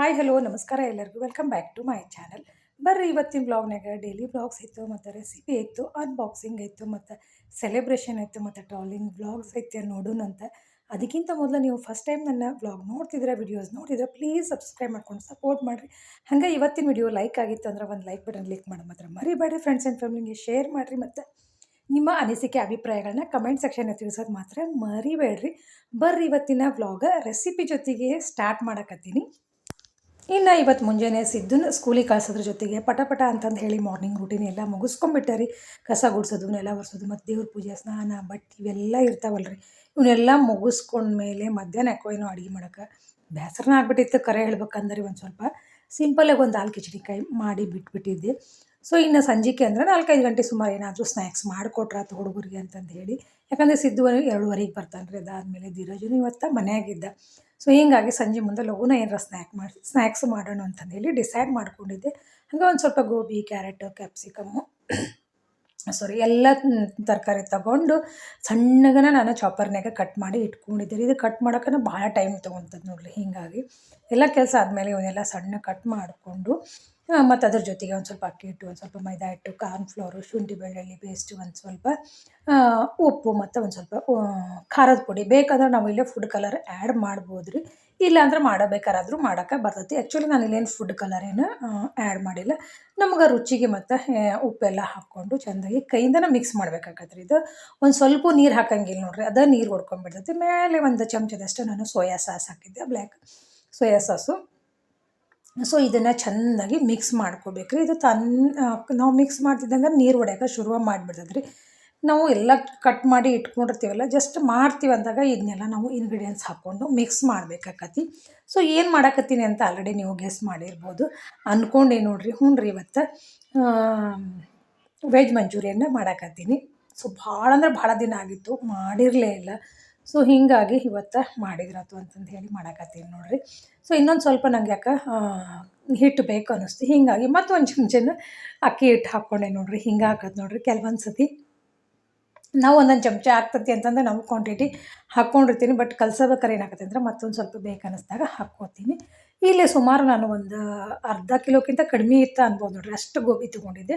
Hi, hello, ನಮಸ್ಕಾರ ಎಲ್ಲರಿಗೂ. Welcome back to my channel ಬರ್ರಿ, ಇವತ್ತಿನ ಬ್ಲಾಗ್ನಾಗ ಡೈಲಿ ಬ್ಲಾಗ್ಸ್ ಇತ್ತು, ಮತ್ತು ರೆಸಿಪಿ ಇತ್ತು ಅನ್ಬಾಕ್ಸಿಂಗ್ ಇತ್ತು, ಮತ್ತು ಸೆಲೆಬ್ರೇಷನ್ ಇತ್ತು, ಮತ್ತು ಟ್ರಾವೆಲಿಂಗ್ ಬ್ಲಾಗ್ಸ್ ಐತೆ ನೋಡೋಣ ಅಂತ. ಅದಕ್ಕಿಂತ ಮೊದಲು ನೀವು ಫಸ್ಟ್ ಟೈಮ್ ನನ್ನ ಬ್ಲಾಗ್ ನೋಡ್ತಿದ್ರೆ ವಿಡಿಯೋಸ್ ನೋಡಿದ್ರೆ ಪ್ಲೀಸ್ ಸಬ್ಸ್ಕ್ರೈಬ್ ಮಾಡ್ಕೊಂಡು ಸಪೋರ್ಟ್ ಮಾಡಿರಿ. ಹಾಗೆ ಇವತ್ತಿನ ವಿಡಿಯೋ ಲೈಕ್ ಆಗಿತ್ತು ಅಂದ್ರೆ ಒಂದು ಲೈಕ್ ಬಟನ್ ಕ್ಲಿಕ್ ಮಾಡಿ ಮಾತ್ರ ಮರಿಬೇಡ್ರಿ. ಫ್ರೆಂಡ್ಸ್ ಆ್ಯಂಡ್ ಫ್ಯಾಮಿಲಿಗೆ ಶೇರ್ ಮಾಡಿರಿ, ಮತ್ತು ನಿಮ್ಮ ಅನಿಸಿಕೆ, ಅಭಿಪ್ರಾಯಗಳನ್ನ ಕಮೆಂಟ್ ಸೆಕ್ಷನ್ ತಿಳಿಸೋದು ಮಾತ್ರ ಮರಿಬೇಡ್ರಿ. ಬರ್ರಿ, ಇವತ್ತಿನ ವ್ಲಾಗ ರೆಸಿಪಿ ಜೊತೆಗೆ ಸ್ಟಾರ್ಟ್ ಮಾಡಕತ್ತೀನಿ. ಇನ್ನು ಇವತ್ತು ಮುಂಜಾನೆ ಸಿದ್ದನ್ನು ಸ್ಕೂಲಿಗೆ ಕಳ್ಸೋದ್ರ ಜೊತೆಗೆ ಪಟ ಪಟ ಅಂತಂದು ಹೇಳಿ ಮಾರ್ನಿಂಗ್ ರೂಟೀನ್ ಎಲ್ಲ ಮುಗಿಸ್ಕೊಂಬಿಟ್ಟೆ ರೀ ಕಸ ಗುಡಿಸೋದು ನೆಲ ಒರೆಸೋದು, ಮತ್ತು ದೇವ್ರ ಪೂಜೆ, ಸ್ನಾನ, ಬಟ್ಟೆ ಇವೆಲ್ಲ ಇರ್ತಾವಲ್ಲ ರೀ ಇವನ್ನೆಲ್ಲ ಮುಗಿಸ್ಕೊಂಡ್ಮೇಲೆ ಮಧ್ಯಾಹ್ನ ಯಾಕೋ ಏನೋ ಅಡುಗೆ ಮಾಡೋಕೆ ಬೇಸರನ ಆಗ್ಬಿಟ್ಟಿತ್ತು. ಕರೆ ಹೇಳ್ಬೇಕಂದ್ರೆ ಒಂದು ಸ್ವಲ್ಪ ಸಿಂಪಲಾಗಿ ಒಂದು ದಾಲ್ ಕಿಚಡಿಕಾಯಿ ಮಾಡಿ ಬಿಟ್ಬಿಟ್ಟಿದ್ದೆ. ಸೊ, ಇನ್ನು ಸಂಜೆಗೆ ಅಂದರೆ ನಾಲ್ಕೈದು ಗಂಟೆ ಸುಮಾರು ಏನಾದರೂ ಸ್ನ್ಯಾಕ್ಸ್ ಮಾಡಿಕೊಟ್ರಾತು ಹುಡುಗರಿಗೆ ಅಂತಂದು ಹೇಳಿ. ಯಾಕಂದರೆ ಸಿದ್ದು ಎರಡೂವರೆಗೆ ಬರ್ತಾನೆ ರೀ ಅದಾದಮೇಲೆ ಧೀರಜನು ಇವತ್ತು ಮನೆಯಾಗಿದ್ದ ಸೊ ಹೀಗಾಗಿ ಸಂಜೆ ಮುಂದೆ ಲಘುನ ಏನಾರ ಸ್ನ್ಯಾಕ್ ಮಾಡಿ ಸ್ನ್ಯಾಕ್ಸ್ ಮಾಡೋಣ ಅಂತಂದೇಳಿ ಡಿಸೈಡ್ ಮಾಡ್ಕೊಂಡಿದ್ದೆ. ಹಾಗೆ ಒಂದು ಸ್ವಲ್ಪ ಗೋಬಿ ಕ್ಯಾರೆಟು ಕ್ಯಾಪ್ಸಿಕಮ್ಮು ಸಾರಿ ಎಲ್ಲ ತರಕಾರಿ ತಗೊಂಡು ಸಣ್ಣಗನ ನಾನು ಚಾಪರ್ನಾಗ ಕಟ್ ಮಾಡಿ ಇಟ್ಕೊಂಡಿದ್ದೆ. ಇದು ಕಟ್ ಮಾಡೋಕೆ ಭಾಳ ಟೈಮ್ ತೊಗೊತದ್ ನೋಡ್ರಿ ಹೀಗಾಗಿ. ಎಲ್ಲ ಕೆಲಸ ಆದಮೇಲೆ ಇವನ್ನೆಲ್ಲ ಸಣ್ಣ ಕಟ್ ಮಾಡಿಕೊಂಡು ಮತ್ತು ಅದ್ರ ಜೊತೆಗೆ ಒಂದು ಸ್ವಲ್ಪ ಅಕ್ಕಿ ಹಿಟ್ಟು, ಒಂದು ಸ್ವಲ್ಪ ಮೈದಾ ಹಿಟ್ಟು, ಕಾರ್ನ್ ಕಾರ್ನ್ಫ್ಲೋರು ಶುಂಠಿ ಬೆಳ್ಳುಳ್ಳಿ ಪೇಸ್ಟು ಒಂದು ಸ್ವಲ್ಪ ಉಪ್ಪು ಮತ್ತು ಒಂದು ಸ್ವಲ್ಪ ಖಾರದ ಪುಡಿ. ಬೇಕಾದ್ರೆ ನಾವು ಇಲ್ಲೇ ಫುಡ್ ಕಲರ್ ಆ್ಯಡ್ ಮಾಡ್ಬೋದು ರೀ ಇಲ್ಲಾಂದ್ರೆ ಮಾಡಬೇಕಾದ್ರೂ ಮಾಡೋಕ್ಕೆ ಬರ್ತೈತಿ. ಆ್ಯಕ್ಚುಲಿ ನಾನು ಇಲ್ಲೇನು ಫುಡ್ ಕಲರ್ ಏನು ಆ್ಯಡ್ ಮಾಡಿಲ್ಲ. ನಮ್ಗೆ ರುಚಿಗೆ ಮತ್ತು ಉಪ್ಪೆಲ್ಲ ಹಾಕ್ಕೊಂಡು ಚೆಂದಾಗಿ ಕೈಯಿಂದನೇ ಮಿಕ್ಸ್ ಮಾಡಬೇಕಾಗತ್ತೆ ರೀ ಇದು ಒಂದು ಸ್ವಲ್ಪ ನೀರು ಹಾಕಂಗಿಲ್ಲ ನೋಡ್ರಿ, ಅದೇ ನೀರು ಹೊಡ್ಕೊಂಡ್ಬಿಡ್ತೈತಿ. ಮೇಲೆ ಒಂದು ಚಮಚದಷ್ಟು ನಾನು ಸೋಯಾ ಸಾಸ್ ಹಾಕಿದ್ದೆ ಬ್ಲ್ಯಾಕ್ ಸೋಯಾ ಸಾಸು. ಸೊ ಇದನ್ನು ಚೆನ್ನಾಗಿ ಮಿಕ್ಸ್ ಮಾಡ್ಕೋಬೇಕು ರೀ ಇದು ತನ್ನ ನಾವು ಮಿಕ್ಸ್ ಮಾಡ್ತಿದ್ದಂಗೆ ನೀರು ಹೊಡ್ಯಾಕೆ ಶುರು ಮಾಡಿಬಿಡ್ತದೆ ರೀ ನಾವು ಎಲ್ಲ ಕಟ್ ಮಾಡಿ ಇಟ್ಕೊಂಡಿರ್ತೀವಲ್ಲ ಜಸ್ಟ್ ಮಾಡ್ತೀವಿ ಅಂದಾಗ ಇದನ್ನೆಲ್ಲ ನಾವು ಇಂಗ್ರೀಡಿಯೆಂಟ್ಸ್ ಹಾಕ್ಕೊಂಡು ಮಿಕ್ಸ್ ಮಾಡಬೇಕಾಕತಿ. ಸೊ ಏನು ಮಾಡಕತ್ತೀನಿ ಅಂತ ಆಲ್ರೆಡಿ ನೀವು ಗೆಸ್ ಮಾಡಿರ್ಬೋದು. ಅಂದ್ಕೊಂಡೆ ನೋಡಿರಿ ಹ್ಞೂ ರೀ ಇವತ್ತು. ವೆಜ್ ಮಂಚೂರಿಯನ್ನ ಮಾಡಕತ್ತೀನಿ. ಸೊ ಭಾಳ ಅಂದ್ರೆ ಭಾಳ ದಿನ ಆಗಿತ್ತು, ಮಾಡಿರಲೇ ಇಲ್ಲ. ಸೊ ಹೀಗಾಗಿ ಇವತ್ತು ಮಾಡಿದ್ರಾತು ಅಂತಂದು ಹೇಳಿ ಮಾಡಕತ್ತೀನಿ ನೋಡಿರಿ. ಸೊ ಇನ್ನೊಂದು ಸ್ವಲ್ಪ ನಂಗೆ ಯಾಕೆ ಹಿಟ್ಟು ಬೇಕು ಅನ್ನಿಸ್ತು ಹೀಗಾಗಿ ಮತ್ತೊಂದು ಚಮಚನ ಅಕ್ಕಿ ಹಿಟ್ಟು ಹಾಕ್ಕೊಂಡೆ ನೋಡಿರಿ. ಹಿಂಗೆ ಹಾಕೋದು ನೋಡಿರಿ. ಕೆಲವೊಂದು ಸತಿ ನಾವು ಒಂದೊಂದು ಚಮಚ ಆಗ್ತತಿ ಅಂತಂದ್ರೆ ನಮ್ಮ ಕ್ವಾಂಟಿಟಿ ಹಾಕ್ಕೊಂಡಿರ್ತೀನಿ ಬಟ್ ಕಲ್ಸಬೇಕಾರೆ ಏನಾಗುತ್ತೆ ಅಂದರೆ ಮತ್ತೊಂದು ಸ್ವಲ್ಪ ಬೇಕು ಅನ್ನಿಸ್ದಾಗ ಹಾಕ್ಕೋತೀನಿ ಇಲ್ಲಿ ಸುಮಾರು ನಾನು ಒಂದು ಅರ್ಧ ಕಿಲೋಕ್ಕಿಂತ ಕಡಿಮೆ ಇತ್ತು ಅನ್ಬೋದು ನೋಡಿರಿ, ಅಷ್ಟು ಗೋಬಿ ತೊಗೊಂಡಿದ್ದೆ.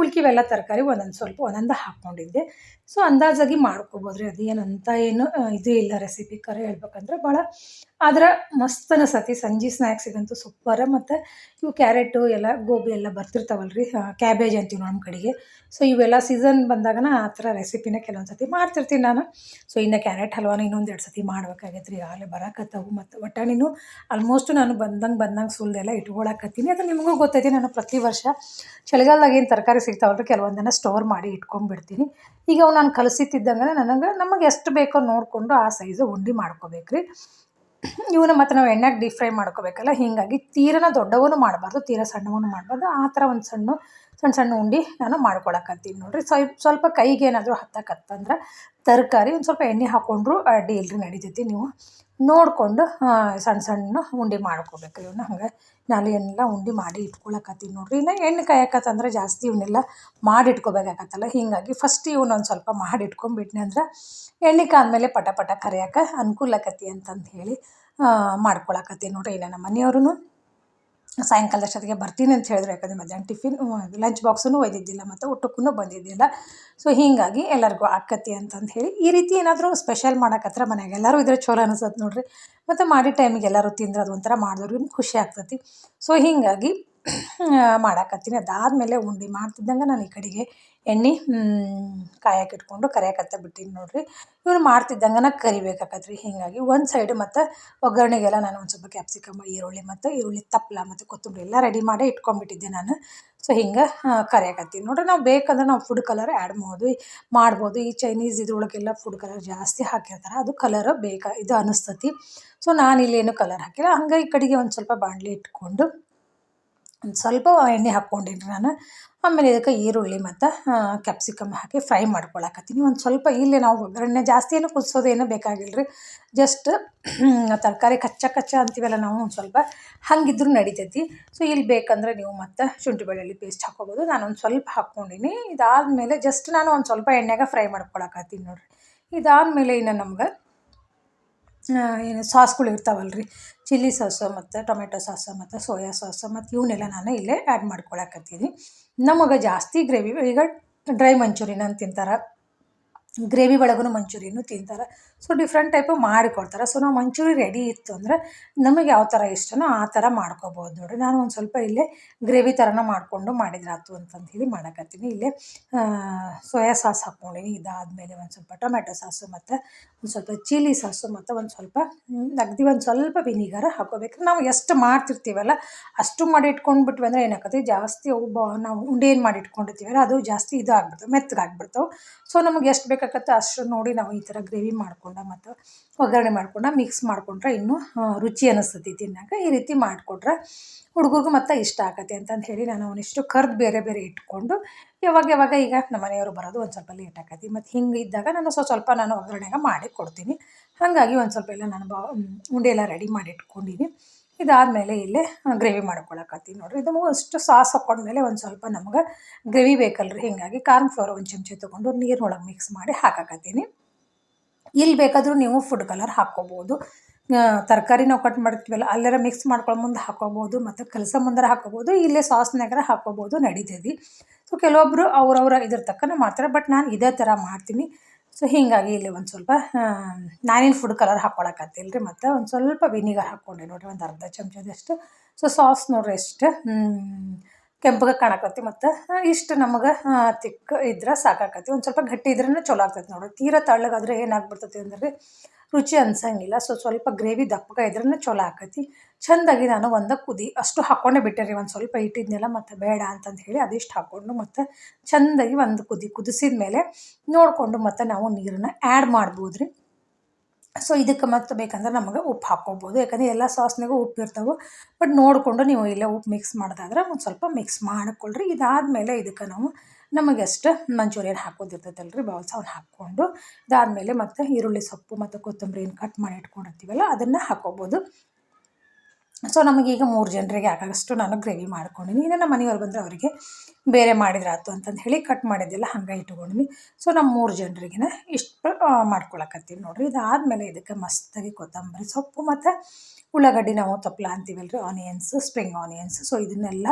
ಉಳ್ಕಿವೆಲ್ಲ ತರಕಾರಿ ಒಂದೊಂದು ಸ್ವಲ್ಪ ಒಂದೊಂದು ಹಾಕ್ಕೊಂಡಿದ್ದೆ. ಸೊ ಅಂದಾಜಾಗಿ ಮಾಡ್ಕೊಬೋದು ರೀ ಅದೇನಂತ ಏನು ಇದು ಇಲ್ಲ ರೆಸಿಪಿ ಕರೆ ಹೇಳ್ಬೇಕಂದ್ರೆ ಭಾಳ. ಆದ್ರೆ ಮಸ್ತ್ ಅನಿಸತಿ ಸಂಜೆ ಸ್ನ್ಯಾಕ್ಸಿಗಂತೂ ಸೂಪರ ಮತ್ತು ಇವು ಕ್ಯಾರೆಟು ಎಲ್ಲ, ಗೋಬಿ ಎಲ್ಲ ಬರ್ತಿರ್ತಾವಲ್ಲ ರೀ ಕ್ಯಾಬೇಜ್ ಅಂತೀವಿ ನಮ್ಮ ಕಡೆಗೆ. ಸೊ ಇವೆಲ್ಲ ಸೀಸನ್ ಬಂದಾಗನ ಆ ಥರ ರೆಸಿಪಿನ ಕೆಲವೊಂದು ಸತಿ ಮಾಡ್ತಿರ್ತೀನಿ ನಾನು. ಸೊ ಇನ್ನು ಕ್ಯಾರೆಟ್ ಹಲ್ವಾನ ಇನ್ನೊಂದು ಎರಡು ಸತಿ ಮಾಡ್ಬೇಕಾಗೈತೆ ರೀ ಆಗಲೇ ಬರಕತ್ತವು ಮತ್ತು ಬಟಾಣಿನೂ ಆಲ್ಮೋಸ್ಟ್ ನಾನು ಬಂದಂಗೆ ಬಂದಂಗೆ ಸುಲ್ದೆಲ್ಲ ಇಟ್ಕೊಳಕತ್ತೀನಿ. ಅದು ನಿಮಗೂ ಗೊತ್ತೈತಿ, ನಾನು ಪ್ರತಿ ವರ್ಷ ಚಳಿಗಾಲದಾಗ ಏನು ತರಕಾರಿ ಸಿಗ್ತಾವಲ್ರಿ, ಕೆಲವೊಂದನ್ನು ಸ್ಟೋರ್ ಮಾಡಿ ಇಟ್ಕೊಂಡ್ಬಿಡ್ತೀನಿ ಈಗ ಅವು ನಾನು ಕಲಸಿತ್ತಿದ್ದಂಗೆ ನನಗೆ ನಮಗೆ ಎಷ್ಟು ಬೇಕೋ ನೋಡಿಕೊಂಡು ಆ ಸೈಜು ಉಂಡೆ ಮಾಡ್ಕೋಬೇಕು ರೀ ಇವನ್ನ ಮತ್ತು ನಾವು ಎಣ್ಣೆಗೆ ಡೀಪ್ ಫ್ರೈ ಮಾಡ್ಕೋಬೇಕಲ್ಲ, ಹೀಗಾಗಿ ತೀರನ ದೊಡ್ಡವನು ಮಾಡಬಾರ್ದು, ತೀರ ಸಣ್ಣವನು ಮಾಡಬಾರ್ದು, ಆ ಥರ ಒಂದು ಸಣ್ಣ ಸಣ್ಣ ಸಣ್ಣ ಉಂಡೆ ನಾನು ಮಾಡ್ಕೊಳಕತ್ತೀನಿ ನೋಡಿರಿ. ಸ್ವಲ್ಪ ಸ್ವಲ್ಪ ಕೈಗೆ ಏನಾದರೂ ಹತ್ತಕ್ಕತ್ತಂದ್ರೆ ತರಕಾರಿ ಒಂದು ಸ್ವಲ್ಪ ಎಣ್ಣೆ ಹಾಕ್ಕೊಂಡ್ರು ಅಡ್ಡಿ ನಡಿತೈತಿ ನೀವು ನೋಡಿಕೊಂಡು ಸಣ್ಣ ಸಣ್ಣ ಉಂಡೆ ಮಾಡ್ಕೋಬೇಕು ಇವನ್ನ ಹಂಗೆ. ನಾನು ಎಲ್ಲ ಉಂಡೆ ಮಾಡಿ ಇಟ್ಕೊಳಕತ್ತೀನಿ ನೋಡಿರಿ. ಇನ್ನು ಎಣ್ಣೆ ಕಾಯಕತ್ತಂದ್ರೆ ಜಾಸ್ತಿ ಇವನ್ನೆಲ್ಲ ಮಾಡಿ ಇಟ್ಕೋಬೇಕಾಗತ್ತಲ್ಲ ಹೀಗಾಗಿ ಫಸ್ಟ್ ಇವನ್ನೊಂದು ಸ್ವಲ್ಪ ಮಾಡಿ ಇಟ್ಕೊಂಡ್ಬಿಟ್ನಿ ಅಂದ್ರೆ ಎಣ್ಣೆ ಕಾದ್ಮೇಲೆ ಪಟ ಪಟ ಕರಿಯೋಕೆ ಅನುಕೂಲಕತ್ತಿ ಆಕತಿ ಅಂತಂದು ಹೇಳಿ ಮಾಡ್ಕೊಳಕತ್ತೀನಿ ನೋಡಿರಿ. ಇಲ್ಲ ನಮ್ಮ ಮನೆಯವ್ರೂ ಸಾಯಂಕಾಲದಷ್ಟೊತ್ತಿಗೆ ಬರ್ತೀನಿ ಅಂತ ಹೇಳಿದ್ರು. ಯಾಕಂದರೆ ಮಧ್ಯಾಹ್ನ ಟಿಫಿನ್ ಲಂಚ್ ಬಾಕ್ಸೂ ಒಯ್ದಿದ್ದಿಲ್ಲ, ಮತ್ತು ಊಟಕ್ಕೂ ಬಂದಿದ್ದಿಲ್ಲ. ಸೊ, ಹೀಗಾಗಿ ಎಲ್ಲರಿಗೂ ಆಕತಿ ಅಂತಂದು ಹೇಳಿ ಈ ರೀತಿ ಏನಾದರೂ ಸ್ಪೆಷಲ್ ಮಾಡೋಕತ್ರ ಮನೆಯಾಗ. ಎಲ್ಲರೂ ಇದ್ರೆ ಚಲೋ ಅನಿಸತ್ತೆ ನೋಡಿರಿ. ಮತ್ತು ಮಾಡಿದ ಟೈಮಿಗೆ ಎಲ್ಲರೂ ತಿಂದ್ರೆ ಅದು ಒಂಥರ ಮಾಡಿದವ್ರಿಗೂ ಖುಷಿ ಆಗ್ತತಿ. ಸೊ, ಹೀಗಾಗಿ ಮಾಡಾಕತ್ತೀನಿ. ಅದಾದಮೇಲೆ ಉಂಡೆ ಮಾಡ್ತಿದ್ದಂಗೆ ನಾನು ಈ ಕಡೆಗೆ ಎಣ್ಣೆ ಕಾಯಕ್ಕೆ ಇಟ್ಕೊಂಡು ಕರಿಯಕತ್ತ ಬಿಟ್ಟೀನಿ ನೋಡಿರಿ. ಇವನು ಮಾಡ್ತಿದ್ದಂಗೆ ಕರಿಬೇಕಾಕತ್ತೆ ರೀ ಹೀಗಾಗಿ ಒಂದು ಸೈಡ್ ಮತ್ತು ಒಗ್ಗರಣೆಗೆಲ್ಲ ನಾನು ಒಂದು ಸ್ವಲ್ಪ ಕ್ಯಾಪ್ಸಿಕಮ್ ಈರುಳ್ಳಿ ಮತ್ತು ಈರುಳ್ಳಿ ತಪ್ಪಲ ಮತ್ತು ಕೊತ್ತಂಬರಿ ಎಲ್ಲ ರೆಡಿ ಮಾಡಿ ಇಟ್ಕೊಂಡ್ಬಿಟ್ಟಿದ್ದೆ ನಾನು. ಸೊ ಹಿಂಗೆ ಕರಿಯಕತ್ತೀನಿ. ನೋಡಿರಿ ನಾವು ಬೇಕಂದ್ರೆ ನಾವು ಫುಡ್ ಕಲರ್ ಆ್ಯಡ್ ಮಾಡ್ಬೋದು. ಮಾಡ್ಬೋದು. ಈ ಚೈನೀಸ್ ಇದ್ರೊಳಗೆಲ್ಲ ಫುಡ್ ಕಲರ್ ಜಾಸ್ತಿ ಹಾಕಿರ್ತಾರೆ ಅದು ಕಲರ್ ಬೇಕಾ, ಇದು ಅನಿಸ್ತತಿ. ಸೊ ನಾನು ಇಲ್ಲೇನು ಕಲರ್ ಹಾಕಿಲ್ಲ. ಹಂಗೆ ಈ ಕಡೆಗೆ ಒಂದು ಸ್ವಲ್ಪ ಬಾಣಲಿ ಇಟ್ಕೊಂಡು ಒಂದು ಸ್ವಲ್ಪ ಎಣ್ಣೆ ಹಾಕ್ಕೊಂಡೀನಿ ನಾನು. ಆಮೇಲೆ ಇದಕ್ಕೆ ಈರುಳ್ಳಿ ಮತ್ತು ಕ್ಯಾಪ್ಸಿಕಮ್ ಹಾಕಿ ಫ್ರೈ ಮಾಡ್ಕೊಳಕತ್ತೀನಿ. ಒಂದು ಸ್ವಲ್ಪ ಇಲ್ಲಿ ನಾವು ಒಗ್ಗರಣೆ ಜಾಸ್ತಿ ಏನು ಕುದಿಸೋದೇನು ಬೇಕಾಗಿಲ್ಲ ರೀ ಜಸ್ಟ್ ತರಕಾರಿ ಕಚ್ಚ ಕಚ್ಚಾ ಅಂತೀವಲ್ಲ ನಾವು ಒಂದು ಸ್ವಲ್ಪ ಹಂಗಿದ್ರೂ ನಡಿತೈತಿ. ಸೊ ಇಲ್ಲಿ ಬೇಕಂದ್ರೆ ನೀವು ಮತ್ತು ಶುಂಠಿ ಬೆಳ್ಳುಳ್ಳಿ ಪೇಸ್ಟ್ ಹಾಕ್ಕೋಬೋದು ನಾನು ಒಂದು ಸ್ವಲ್ಪ ಹಾಕ್ಕೊಂಡೀನಿ. ಇದಾದಮೇಲೆ ಜಸ್ಟ್ ನಾನು ಒಂದು ಸ್ವಲ್ಪ ಎಣ್ಣೆಗೆ ಫ್ರೈ ಮಾಡ್ಕೊಳಕತ್ತೀನಿ ನೋಡಿರಿ. ಇದಾದಮೇಲೆ ಇನ್ನು ನಮ್ಗೆ ಏನು ಸಾಸ್ಗಳು ಇರ್ತಾವಲ್ಲ ರೀ ಚಿಲ್ಲಿ ಸಾಸು ಮತ್ತು ಟೊಮೆಟೊ ಸಾಸು ಮತ್ತು ಸೋಯಾ ಸಾಸು ಮತ್ತು ಇವನ್ನೆಲ್ಲ ನಾನು ಇಲ್ಲೇ ಆ್ಯಡ್ ಮಾಡ್ಕೊಳಕತ್ತೀನಿ. ನಮಗೆ ಜಾಸ್ತಿ ಗ್ರೇವಿ ಈಗ ಡ್ರೈ ಮಂಚೂರಿಯನ್ ಅಂತ ತಿಂತಾರೆ. ಗ್ರೇವಿ ಒಳಗೂ ಮಂಚೂರಿಯನ್ನು ತಿಂತಾರೆ. ಸೊ ಡಿಫ್ರೆಂಟ್ ಟೈಪು ಮಾಡಿಕೊಡ್ತಾರೆ. ಸೊ ನಾವು ಮಂಚೂರಿ ರೆಡಿ ಇತ್ತು ಅಂದರೆ ನಮಗೆ ಯಾವ ಥರ ಇಷ್ಟನೋ ಆ ಥರ ಮಾಡ್ಕೊಬೋದು. ನೋಡಿರಿ, ನಾನು ಒಂದು ಸ್ವಲ್ಪ ಇಲ್ಲೇ ಗ್ರೇವಿ ಥರನ ಮಾಡಿಕೊಂಡು ಮಾಡಿದ್ರಾತು ಅಂತಂದು ಹೇಳಿ ಮಾಡಕತ್ತೀನಿ. ಇಲ್ಲೇ ಸೋಯಾ ಸಾಸ್ ಹಾಕ್ಕೊಂಡಿನಿ. ಇದಾದಮೇಲೆ ಒಂದು ಸ್ವಲ್ಪ ಟೊಮೆಟೊ ಸಾಸು ಮತ್ತು ಒಂದು ಸ್ವಲ್ಪ ಚೀಲಿ ಸಾಸು ಮತ್ತು ಒಂದು ಸ್ವಲ್ಪ ಅಗದಿ ಒಂದು ಸ್ವಲ್ಪ ವಿನಿಗರ್ ಹಾಕೋಬೇಕು ನಾವು ಎಷ್ಟು ಮಾಡ್ತಿರ್ತೀವಲ್ಲ, ಅಷ್ಟು ಮಾಡಿ ಇಟ್ಕೊಂಡ್ಬಿಟ್ವಿ ಅಂದರೆ ಏನಾಗುತ್ತೆ ಜಾಸ್ತಿ ಅವು ನಾವು ಉಂಡೇನು ಮಾಡಿ ಇಟ್ಕೊಂಡಿರ್ತೀವಲ್ಲ, ಅದು ಜಾಸ್ತಿ ಇದು ಆಗ್ಬಿಡ್ತವೆ ಸೊ ನಮಗೆ ಎಷ್ಟು ಬೇಕಾಗತ್ತೆ ಅಷ್ಟು ನೋಡಿ ನಾವು ಈ ಥರ ಗ್ರೇವಿ ಮಾಡ್ಕೊಂಡು ಮತ್ತು ಒಗ್ಗರಣೆ ಮಾಡ್ಕೊಂಡ ಮಿಕ್ಸ್ ಮಾಡ್ಕೊಂಡ್ರೆ ಇನ್ನೂ ರುಚಿ ಅನಿಸ್ತೈತಿ ತಿನ್ನಾಕ ಈ ರೀತಿ ಮಾಡಿಕೊಟ್ರೆ ಹುಡುಗರಿಗೂ ಮತ್ತೆ ಇಷ್ಟ ಆಗತ್ತೆ ಅಂತಂದು ಹೇಳಿ ನಾನು ಅವನಿಷ್ಟು ಕರ್ದು ಬೇರೆ ಬೇರೆ ಇಟ್ಕೊಂಡು ಯಾವಾಗ ಯಾವಾಗ ಈಗ ನಮ್ಮ ಮನೆಯವರು ಬರೋದು ಒಂದು ಸ್ವಲ್ಪ ಲೇಟ್ ಆಕತಿ. ಮತ್ತು ಹಿಂಗೆ ಇದ್ದಾಗ ನಾನು ಸ್ವಲ್ಪ ಸ್ವಲ್ಪ ನಾನು ಒಗ್ಗರಣೆಗೆ ಮಾಡಿ ಕೊಡ್ತೀನಿ. ಹಾಗಾಗಿ ಒಂದು ಸ್ವಲ್ಪ ಎಲ್ಲ ನಾನು ಬಾ, ಉಂಡೆ ಎಲ್ಲ ರೆಡಿ ಮಾಡಿ ಇಟ್ಕೊಂಡಿನಿ. ಇದಾದಮೇಲೆ ಇಲ್ಲೇ ಗ್ರೇವಿ ಮಾಡ್ಕೊಳಕತ್ತೀನಿ ನೋಡಿರಿ. ಇದು ಅಷ್ಟು ಸಾಸ್ ಹಾಕೊಂಡ್ಮೇಲೆ ಒಂದು ಸ್ವಲ್ಪ ನಮ್ಗೆ ಗ್ರೇವಿ ಬೇಕಲ್ರಿ. ಹೀಗಾಗಿ ಕಾರ್ನ್ ಫ್ಲೋರ್ ಒಂದು ಚಮಚ ತೊಗೊಂಡು ನೀರಿನೊಳಗೆ ಮಿಕ್ಸ್ ಮಾಡಿ ಹಾಕಕತ್ತೀನಿ. ಇಲ್ಲಿ ಬೇಕಾದರೂ ನೀವು ಫುಡ್ ಕಲರ್ ಹಾಕ್ಕೋಬೋದು. ತರಕಾರಿ ನಾವು ಕಟ್ ಮಾಡ್ತೀವಲ್ಲ, ಅಲ್ಲೆಲ್ಲ ಮಿಕ್ಸ್ ಮಾಡ್ಕೊಳ್ಳೋ ಮುಂದೆ ಹಾಕ್ಕೋಬೋದು, ಮತ್ತು ಕೆಲಸ ಮುಂದೆ ಹಾಕ್ಕೋಬೋದು, ಇಲ್ಲೇ ಸಾಸ್ನಾಗರ ಹಾಕ್ಕೋಬೋದು ನಡೀತದೆ ಸೊ ಕೆಲವೊಬ್ಬರು ಅವ್ರವ್ರ ಇದ್ರ ತಕ್ಕನೇ ಮಾಡ್ತಾರೆ ಬಟ್ ನಾನು ಇದೇ ಥರ ಮಾಡ್ತೀನಿ. ಸೊ ಹೀಗಾಗಿ ಇಲ್ಲಿ ಒಂದು ಸ್ವಲ್ಪ ನಾನೇನು ಫುಡ್ ಕಲರ್ ಹಾಕ್ಕೊಳಕತ್ತಿಲ್ಲ ರೀ ಮತ್ತು ಒಂದು ಸ್ವಲ್ಪ ವಿನಿಗರ್ ಹಾಕ್ಕೊಂಡೆ ನೋಡಿರಿ, ಒಂದು ಅರ್ಧ ಚಮಚದಷ್ಟು. ಸೊ ಸಾಸ್ ನೋಡ್ರಿ ಎಷ್ಟು ಕೆಂಪಗೆ ಕಾಣಕತ್ತಿ ಮತ್ತು ಇಷ್ಟು ನಮಗೆ ತಿಕ್ಕ ಇದ್ರೆ ಸಾಕಾಕತಿ ಒಂದು ಸ್ವಲ್ಪ ಗಟ್ಟಿ ಇದ್ರೂ ಚಲೋ ಆಗ್ತೈತೆ ನೋಡಿರಿ. ತೀರಾ ತಳ್ಳಗಾದ್ರೆ ಏನಾಗ್ಬಿಡ್ತೈತಿ ಅಂದ್ರೆ ರುಚಿ ಅನ್ಸಂಗಿಲ್ಲ. ಸೊ, ಸ್ವಲ್ಪ ಗ್ರೇವಿ ದಪ್ಪಗೆ ಇದ್ರೂ ಚಲೋ ಆಕತಿ. ಚೆಂದಾಗಿ ನಾನು ಒಂದು ಕುದಿ ಅಷ್ಟು ಹಾಕ್ಕೊಂಡೇ ಬಿಟ್ಟೆ ರೀ, ಒಂದು ಸ್ವಲ್ಪ ಇಟ್ಟಿದ್ನೆಲ್ಲ, ಮತ್ತು ಬೇಡ ಅಂತಂದು ಹೇಳಿ ಅದಿಷ್ಟು ಹಾಕ್ಕೊಂಡು ಮತ್ತು ಚೆಂದಾಗಿ ಒಂದು ಕುದಿ ಕುದಿಸಿದ ಮೇಲೆ ನೋಡಿಕೊಂಡು ಮತ್ತು ನಾವು ನೀರನ್ನು ಆ್ಯಡ್ ಮಾಡ್ಬೋದು ರೀ. ಸೊ, ಇದಕ್ಕೆ ಮತ್ತೆ ಬೇಕಂದ್ರೆ ನಮಗೆ ಉಪ್ಪು ಹಾಕ್ಕೊಬೋದು. ಯಾಕಂದರೆ ಎಲ್ಲ ಸಾಸ್ನಾಗೂ ಉಪ್ಪು ಇರ್ತಾವೆ. ಬಟ್ ನೋಡಿಕೊಂಡು ನೀವು ಇಲ್ಲೇ ಉಪ್ಪು ಮಿಕ್ಸ್ ಮಾಡೋದಾದ್ರೆ ಒಂದು ಸ್ವಲ್ಪ ಮಿಕ್ಸ್ ಮಾಡಿಕೊಳ್ಳ್ರಿ ಇದಾದಮೇಲೆ ಇದಕ್ಕೆ ನಾವು ನಮಗೆ ಎಷ್ಟು ಮಂಚೂರಿಯನ್ ಹಾಕೋದಿರ್ತೈತಲ್ಲ ರೀ ಬೌಲ್ಸ್ ಅವ್ನು ಹಾಕ್ಕೊಂಡು ಇದಾದಮೇಲೆ ಮತ್ತು ಈರುಳ್ಳಿ ಸೊಪ್ಪು ಮತ್ತು ಕೊತ್ತಂಬರಿ ಏನು ಕಟ್ ಮಾಡಿ ಇಟ್ಕೊಂಡಿರ್ತೀವಲ್ಲ, ಅದನ್ನು ಹಾಕ್ಕೋಬೋದು ಸೊ ನಮಗೀಗ ಮೂರು ಜನರಿಗೆ ಆಗೋಷ್ಟು ನಾನು ಗ್ರೇವಿ ಮಾಡ್ಕೊಂಡಿನಿ. ಇನ್ನು ನಮ್ಮ ಮನೆಯವ್ರು ಬಂದರೆ ಅವರಿಗೆ ಬೇರೆ ಮಾಡಿದ್ರಾಯ್ತು ಅಂತಂದು ಹೇಳಿ ಕಟ್ ಮಾಡಿದ್ದೆಲ್ಲ ಹಂಗೆ ಇಟ್ಕೊಂಡಿನಿ. ಸೊ ನಮ್ಮ ಮೂರು ಜನರಿಗೆನ ಇಷ್ಟು ಮಾಡ್ಕೊಳಕತ್ತೀನಿ ನೋಡಿರಿ. ಇದಾದಮೇಲೆ ಇದಕ್ಕೆ ಮಸ್ತಾಗಿ ಕೊತ್ತಂಬರಿ ಸೊಪ್ಪು ಮತ್ತು ಉಳ್ಳಾಗಡ್ಡಿ ನಾವು ತಪ್ಪಲ ಅಂತೀವಲ್ಲ ರೀ ಆನಿಯನ್ಸ್ ಸ್ಪ್ರಿಂಗ್ ಆನಿಯನ್ಸ್ ಸೊ ಇದನ್ನೆಲ್ಲ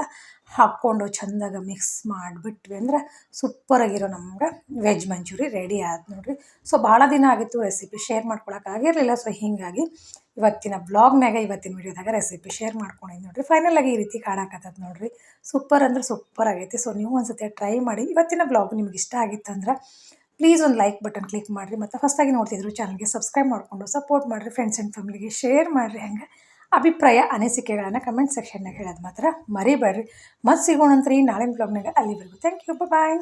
ಹಾಕ್ಕೊಂಡು ಚೆಂದಾಗ ಮಿಕ್ಸ್ ಮಾಡಿಬಿಟ್ವಿ ಅಂದ್ರೆ ಸೂಪರಾಗಿರೋ ನಮ್ಗೆ ವೆಜ್ ಮಂಚೂರಿ ರೆಡಿ ಆಯ್ತು ನೋಡಿರಿ. ಸೊ ಭಾಳ ದಿನ ಆಗಿತ್ತು ರೆಸಿಪಿ ಶೇರ್ ಮಾಡ್ಕೊಳಕ್ಕೆ ಆಗಿರಲಿಲ್ಲ. ಸೊ ಹೀಗಾಗಿ ಇವತ್ತಿನ ಬ್ಲಾಗ್ನಾಗ ಇವತ್ತಿನ ವಿಡಿಯೋದಾಗ ರೆಸಿಪಿ ಶೇರ್ ಮಾಡ್ಕೊಂಡಿದ್ದು ನೋಡಿರಿ. ಫೈನಲಾಗಿ ಈ ರೀತಿ ಕಾಣಕತ್ತದ ನೋಡಿರಿ. ಸೂಪರ್ ಅಂದ್ರೆ ಸೂಪರ್ ಆಗೈತಿ. ಸೊ ನೀವು ಒಂದು ಸತಿ ಟ್ರೈ ಮಾಡಿ. ಇವತ್ತಿನ ಬ್ಲಾಗ್ ನಿಮ್ಗೆ ಇಷ್ಟ ಆಗಿತ್ತಂದ್ರೆ ಪ್ಲೀಸ್ ಒಂದು ಲೈಕ್ ಬಟನ್ ಕ್ಲಿಕ್ ಮಾಡಿರಿ. ಮತ್ತು ಫಸ್ಟಾಗಿ ನೋಡ್ತಿದ್ರು ಚಾನಲ್ಗೆ ಸಬ್ಸ್ಕ್ರೈಬ್ ಮಾಡಿಕೊಂಡು ಸಪೋರ್ಟ್ ಮಾಡಿರಿ. ಫ್ರೆಂಡ್ಸ್ ಆ್ಯಂಡ್ ಫ್ಯಾಮಿಲಿಗೆ ಶೇರ್ ಮಾಡಿರಿ. ಹಂಗೆ ಅಭಿಪ್ರಾಯ, ಅನಿಸಿಕೆಗಳನ್ನು ಕಮೆಂಟ್ ಸೆಕ್ಷನ್ನಾಗ ಹೇಳೋದು ಮಾತ್ರ ಮರಿಬೇಡ್ರಿ. ಮತ್ತು ಸಿಗೋಣಂತ್ರಿ ನಾಳಿನ ಬ್ಲಾಗ್ನಾಗ ಅಲ್ಲಿವರೆಗೂ ಥ್ಯಾಂಕ್ ಯು ಬಾಯ್